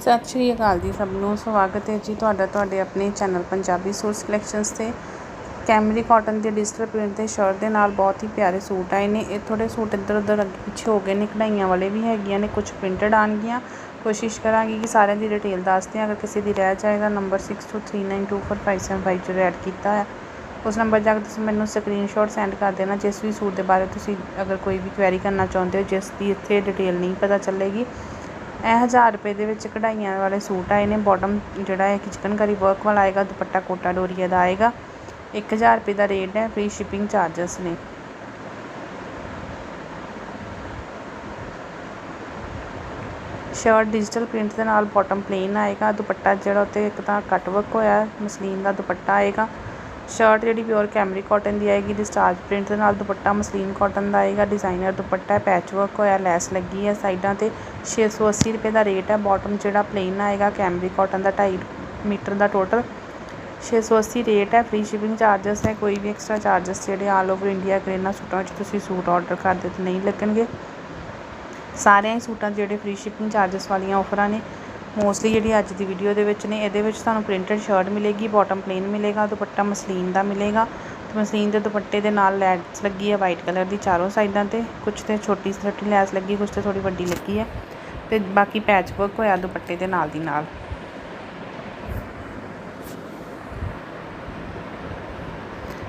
ਸਤਿ ਸ਼੍ਰੀ ਅਕਾਲ ਜੀ ਸਭ ਨੂੰ। ਸਵਾਗਤ ਹੈ ਜੀ ਤੁਹਾਡਾ ਤੁਹਾਡੇ ਆਪਣੇ ਚੈਨਲ ਪੰਜਾਬੀ ਸੂਟਸ ਕਲੈਕਸ਼ਨਸ ਤੇ। ਕੈਮਰੀ ਕਾਟਨ ਦੇ ਡਿਜੀਟਲ ਪ੍ਰਿੰਟ ਤੇ ਸ਼ਰਟ ਦੇ ਨਾਲ ਬਹੁਤ ਹੀ ਪਿਆਰੇ ਸੂਟ ਆਏ ਨੇ। ਇਹ ਥੋੜੇ ਸੂਟ ਇੱਧਰ ਉੱਧਰ ਅੱਗੇ ਪਿੱਛੇ ਹੋ ਗਏ ਨੇ। ਕਢਾਈਆਂ ਵਾਲੇ ਵੀ ਹੈਗੀਆਂ ਨੇ ਕੁਝ ਪ੍ਰਿੰਟਡ ਆਣਗੀਆਂ ਕੋਸ਼ਿਸ਼ ਕਰਾਂਗੇ ਕਿ ਸਾਰਿਆਂ ਦੀ ਡਿਟੇਲ ਦੱਸਦੇ ਹਾਂ ਅਗਰ ਕਿਸੇ ਦੀ ਰਹਿ ਜਾਏਗਾ ਨੰਬਰ 6239245750 ਐਡ ਕੀਤਾ ਹੈ ਉਸ ਨੰਬਰ ਜਾ ਕੇ ਤੁਸੀਂ ਮੈਨੂੰ ਸਕਰੀਨਸ਼ਾਟ ਸੈਂਡ ਕਰ ਦੇਣਾ। ਜਿਸ ਵੀ ਸੂਟ ਦੇ ਬਾਰੇ ਤੁਸੀਂ ਅਗਰ ਕੋਈ ਵੀ ਕੁਐਰੀ ਕਰਨਾ ਚਾਹੁੰਦੇ ਹੋ, ਜਿਸ ਦੀ ਇੱਥੇ ਡਿਟੇਲ ਨਹੀਂ ਪਤਾ ਚੱਲੇਗੀ ਇਹ 1000 ਰੁਪਏ ਦੇ ਵਿੱਚ ਕਢਾਈਆਂ ਵਾਲੇ ਸੂਟ ਆਏ ਨੇ। ਬਾਟਮ ਜਿਹੜਾ ਹੈ ਕਿ ਚਿਕਨਕਰੀ ਵਰਕ ਵਾਲਾ ਆਏਗਾ, ਦੁਪੱਟਾ ਕੋਟਾ ਡੋਰੀਆ ਦਾ ਆਏਗਾ। 1000 ਰੁਪਏ ਦਾ ਰੇਟ ਹੈ ਫ੍ਰੀ ਸ਼ਿਪਿੰਗ ਚਾਰजेस ਨੇ। ਸ਼ਰਟ ਡਿਜੀਟਲ ਪ੍ਰਿੰਟ ਦੇ ਨਾਲ ਬਾਟਮ ਪਲੇਨ ਆਏਗਾ। ਦੁਪੱਟਾ ਜਿਹੜਾ ਉੱਤੇ ਇੱਕ ਤਾਂ ਕੱਟ ਵਰਕ ਹੋਇਆ, ਮਸਲੀਨ ਦਾ ਦੁਪੱਟਾ ਆਏਗਾ। ਸ਼ਰਟ ਜਿਹੜੀ ਪਿਓਰ ਕੈਮਰੀ ਕਾਟਨ ਦੀ ਆਏਗੀ ਡਿਸਚਾਰਜ ਪ੍ਰਿੰਟ ਦੇ ਨਾਲ ਦੁਪੱਟਾ ਮਸਲੀਨ ਕਾਟਨ ਦਾ ਆਏਗਾ ਡਿਜ਼ਾਇਨਰ ਦੁਪੱਟਾ ਪੈਚ ਵਰਕ ਹੋਇਆ, ਲੈਸ ਲੱਗੀ ਹੈ ਸਾਈਡਾਂ ਤੇ 680 ਰੁਪਏ ਦਾ ਰੇਟ ਹੈ ਬੋਟਮ ਜਿਹੜਾ ਪਲੇਨ ਆਏਗਾ ਕੈਮਰੀ ਕਾਟਨ ਦਾ ਢਾਈ ਮੀਟਰ ਦਾ ਟੋਟਲ 680 ਰੇਟ ਹੈ ਫਰੀ ਸ਼ਿਪਿੰਗ ਚਾਰजेस ਹੈ, ਕੋਈ ਵੀ ਐਕਸਟਰਾ ਚਾਰजेस ਜਿਹੜੇ ਆਲ ਓਵਰ ਇੰਡੀਆ ਕਰੇਨਾ ਸੂਟਾਂ ਵਿੱਚ ਤੁਸੀਂ ਸੂਟ ਆਰਡਰ ਕਰਦੇ ਤਾਂ ਨਹੀਂ ਲੱਗਣਗੇ। ਸਾਰਿਆਂ ਹੀ ਸੂਟਾਂ ਦੇ ਜਿਹੜੇ ਫਰੀ ਸ਼ਿਪਿੰਗ ਚਾਰजेस ਵਾਲੀਆਂ ਆਫਰਾਂ ਨੇ ਮੋਸਟਲੀ ਜਿਹੜੀ ਅੱਜ ਦੀ ਵੀਡੀਓ ਦੇ ਵਿੱਚ ਨੇ, ਇਹਦੇ ਵਿੱਚ ਤੁਹਾਨੂੰ ਪ੍ਰਿੰਟਡ ਸ਼ਰਟ ਮਿਲੇਗੀ ਬਾਟਮ ਪਲੇਨ ਮਿਲੇਗਾ, ਦੁਪੱਟਾ ਮਸਲੀਨ ਦਾ ਮਿਲੇਗਾ। ਤੇ ਮਸਲੀਨ ਦੇ ਦੁਪੱਟੇ ਦੇ ਨਾਲ ਲੈਸ ਲੱਗੀ ਹੈ ਵਾਈਟ ਕਲਰ ਦੀ ਚਾਰੋਂ ਸਾਈਡਾਂ ਤੇ। ਕੁਝ ਤੇ ਛੋਟੀ ਛੋਟੀ ਲੈਸ ਲੱਗੀ ਕੁਝ ਤੇ ਥੋੜੀ ਵੱਡੀ ਲੱਗੀ ਹੈ। ਤੇ ਬਾਕੀ ਪੈਚ ਵਰਕ ਹੋਇਆ ਦੁਪੱਟੇ ਦੇ ਨਾਲ ਦੀ ਨਾਲ।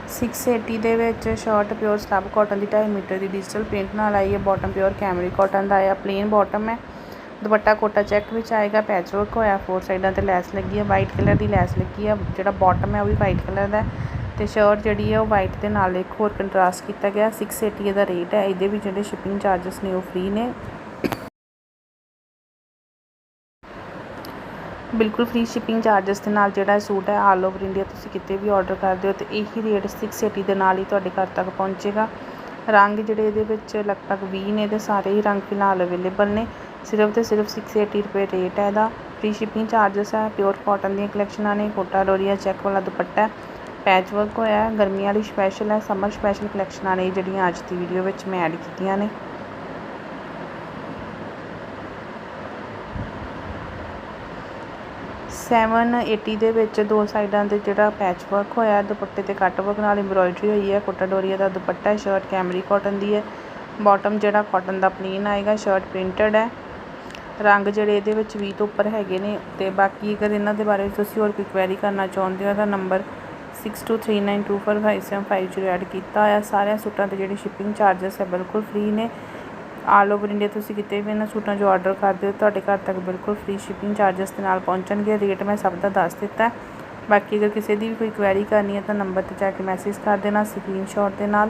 ਸਿਕਸ ਏਟੀ ਦੇ ਵਿੱਚ ਸ਼ਰਟ ਪਿਓਰ ਸਟੱਬ ਕਾਟਨ ਦੀ 2.5 ਮੀਟਰ ਦੀ ਡਿਜੀਟਲ ਪ੍ਰਿੰਟ ਨਾਲ ਆਈ ਹੈ। ਬਾਟਮ ਪਿਓਰ ਕੈਮਰੀ ਕਾਟਨ ਦਾ ਆਇਆ ਪਲੇਨ ਬਾਟਮ ਹੈ। ਦੁਪੱਟਾ ਕੋਟਾ ਚੈੱਕ ਵਿੱਚ ਆਏਗਾ ਪੈਚਵਰਕ ਹੋਇਆ ਫੋਰ ਸਾਈਡਾਂ ਤੇ ਲੈਸ ਲੱਗੀ ਹੈ ਵਾਈਟ ਕਲਰ ਦੀ ਲੈਸ ਲੱਗੀ ਹੈ ਜਿਹੜਾ ਬਾਟਮ ਹੈ ਉਹ ਵੀ ਵਾਈਟ ਕਲਰ ਦਾ ਤੇ ਸ਼ਰਟ ਜਿਹੜੀ ਹੈ ਉਹ ਵਾਈਟ ਦੇ ਨਾਲ ਇੱਕ ਹੋਰ ਕੰਟਰਾਸਟ ਕੀਤਾ ਗਿਆ 680 ਦਾ ਰੇਟ ਹੈ, ਇਹਦੇ ਵੀ ਜਿਹੜੇ ਸ਼ਿਪਿੰਗ ਚਾਰजेस ਨੇ ਉਹ ਫ੍ਰੀ ਨੇ। ਬਿਲਕੁਲ ਫ੍ਰੀ ਸ਼ਿਪਿੰਗ ਚਾਰजेस ਦੇ ਨਾਲ ਜਿਹੜਾ ਸੂਟ ਹੈ ਆਲ ਓਵਰ ਇੰਡੀਆ ਤੁਸੀਂ ਕਿਤੇ ਵੀ ਆਰਡਰ ਕਰਦੇ ਹੋ ਤੇ ਇਹੀ ਰੇਟ 680 ਦੇ ਨਾਲ ਹੀ ਤੁਹਾਡੇ ਘਰ ਤੱਕ ਪਹੁੰਚੇਗਾ। ਰੰਗ ਜਿਹੜੇ ਇਹਦੇ ਵਿੱਚ ਲਗਭਗ 20 ਨੇ ਤੇ ਸਾਰੇ ਹੀ ਰੰਗ ਫਿਲਹਾਲ ਅਵੇਲੇਬਲ ਨੇ। ਸਿਰਫ ਤੇ ਸਿਰਫ 680 ਰੁਪਏ ਰੇਟ ਹੈ ਇਹਦਾ। ਫ੍ਰੀ ਸ਼ਿਪਿੰਗ ਚਾਰजेस ਹੈ ਪਿਓਰ ਕਾਟਨ ਦੀਆਂ ਕਲੈਕਸ਼ਨਾਂ ਨੇ, ਕੋਟਾ ਡੋਰੀਆ ਚੈੱਕ ਵਾਲਾ ਦੁਪੱਟਾ ਪੈਚ ਵਰਕ ਹੋਇਆ ਹੈ, ਗਰਮੀਆਂ ਵਾਲੀ ਸਪੈਸ਼ਲ ਹੈ ਸਮਰ ਸਪੈਸ਼ਲ ਕਲੈਕਸ਼ਨਾਂ ਨੇ ਜਿਹੜੀਆਂ ਅੱਜ ਦੀ ਵੀਡੀਓ ਵਿੱਚ ਮੈਂ ਐਡ ਕੀਤੀਆਂ ਨੇ। ਸੈਵਨ ਏਟੀ ਦੇ ਵਿੱਚ ਦੋ ਸਾਈਡਾਂ ਤੇ ਜਿਹੜਾ ਪੈਚ ਵਰਕ ਹੋਇਆ, ਦੁਪੱਟੇ ਤੇ ਕੱਟ ਵਰਕ ਨਾਲ ਐਮਬ੍ਰੋਇਡਰੀ ਹੋਈ ਹੈ, ਕੋਟਾ ਡੋਰੀਆ ਦਾ ਦੁਪੱਟਾ ਹੈ ਸ਼ਰਟ ਕੈਮਰੀ ਕਾਟਨ ਦੀ ਹੈ। ਬਾਟਮ ਜਿਹੜਾ ਕਾਟਨ ਦਾ ਪਲੇਨ ਆਏਗਾ ਸ਼ਰਟ ਪ੍ਰਿੰਟਡ ਹੈ। ਰੰਗ ਜਿਹੜੇ ਇਹਦੇ ਵਿੱਚ 20 ਤੋਂ ਉੱਪਰ ਹੈਗੇ ਨੇ ਤੇ ਬਾਕੀ ਅਗਰ ਇਹਨਾਂ ਦੇ ਬਾਰੇ ਤੁਸੀਂ ਹੋਰ ਕੋਈ ਕੁਐਰੀ ਕਰਨਾ ਚਾਹੁੰਦੇ ਹੋ ਤਾਂ ਨੰਬਰ 6239245750 ਐਡ ਕੀਤਾ ਹੋਇਆ। ਸਾਰਿਆਂ ਸੂਟਾਂ ਤੇ ਜਿਹੜੇ ਸ਼ਿਪਿੰਗ ਚਾਰजेस ਹੈ ਬਿਲਕੁਲ ਫ੍ਰੀ ਨੇ। ਆਲ ਓਵਰ ਇੰਡੀਆ ਤੁਸੀਂ ਕਿਤੇ ਵੀ ਇਹਨਾਂ ਸੂਟਾਂ ਜੋ ਆਰਡਰ ਕਰਦੇ ਹੋ ਤੁਹਾਡੇ ਘਰ ਤੱਕ ਬਿਲਕੁਲ ਫ੍ਰੀ ਸ਼ਿਪਿੰਗ ਚਾਰजेस ਦੇ ਨਾਲ ਪਹੁੰਚਣਗੇ। ਰੇਟ ਮੈਂ ਸਭ ਦਾ ਦੱਸ ਦਿੱਤਾ ਬਾਕੀ ਅਗਰ ਕਿਸੇ ਦੀ ਵੀ ਕੋਈ ਕੁਐਰੀ ਕਰਨੀ ਹੈ ਤਾਂ ਨੰਬਰ ਤੇ ਜਾ ਕੇ ਮੈਸੇਜ ਕਰ ਦੇਣਾ ਸਕਰੀਨਸ਼ਾਟ ਦੇ ਨਾਲ।